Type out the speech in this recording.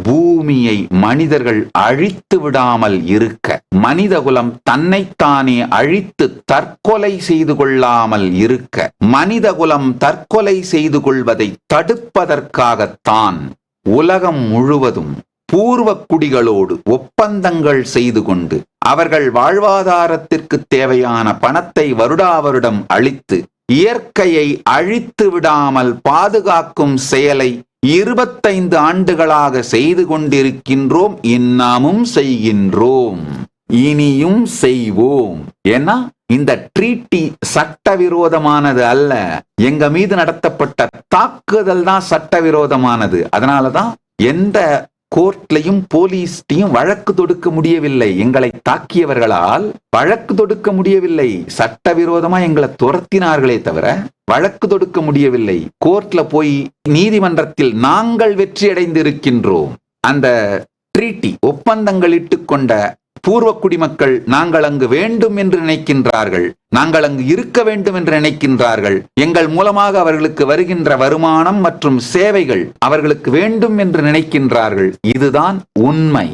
பூமியை மனிதர்கள் அழித்து விடாமல் இருக்க மனிதகுலம் தன்னைத்தானே அழித்து தற்கொலை செய்து கொள்ளாமல் இருக்க மனிதகுலம் தற்கொலை செய்து கொள்வதை தடுப்பதற்காகத்தான் உலகம் முழுவதும் பூர்வ குடிகளோடு ஒப்பந்தங்கள் செய்து கொண்டு அவர்கள் வாழ்வாதாரத்திற்கு தேவையான பணத்தை வருடா வருடம் அளித்து இயற்கையை அழித்து விடாமல் பாதுகாக்கும் செயலை இருபத்தைந்து ஆண்டுகளாக செய்து கொண்டிருக்கின்றோம் இன்னமும் செய்கின்றோம். இனியும் செய்வோம். ஏன்னா இந்த ட்ரீட்டி சட்டவிரோதமானது அல்ல. எங்க மீது நடத்தப்பட்ட தாக்குதல் தான் சட்டவிரோதமானது. அதனாலதான் எந்த கோர்ட்லையும் போலீஸ்டையும் வழக்கு தொடுக்க முடியவில்லை. எங்களை தாக்கியவர்களால் வழக்கு தொடுக்க முடியவில்லை. சட்டவிரோதமா எங்களை துரத்தினார்களே தவிர வழக்கு தொடுக்க முடியவில்லை. கோர்ட்ல போய் நீதிமன்றத்தில் நாங்கள் வெற்றி அடைந்திருக்கின்றோம். அந்த ட்ரீட்டி ஒப்பந்தங்கள் கொண்ட பூர்வ குடிமக்கள் நாங்கள் அங்கு வேண்டும் என்று நினைக்கின்றார்கள். நாங்கள் அங்கு இருக்க வேண்டும் என்று நினைக்கின்றார்கள். எங்கள் மூலமாக அவர்களுக்கு வருகின்ற வருமானம் மற்றும் சேவைகள் அவர்களுக்கு வேண்டும் என்று நினைக்கின்றார்கள். இதுதான் உண்மை.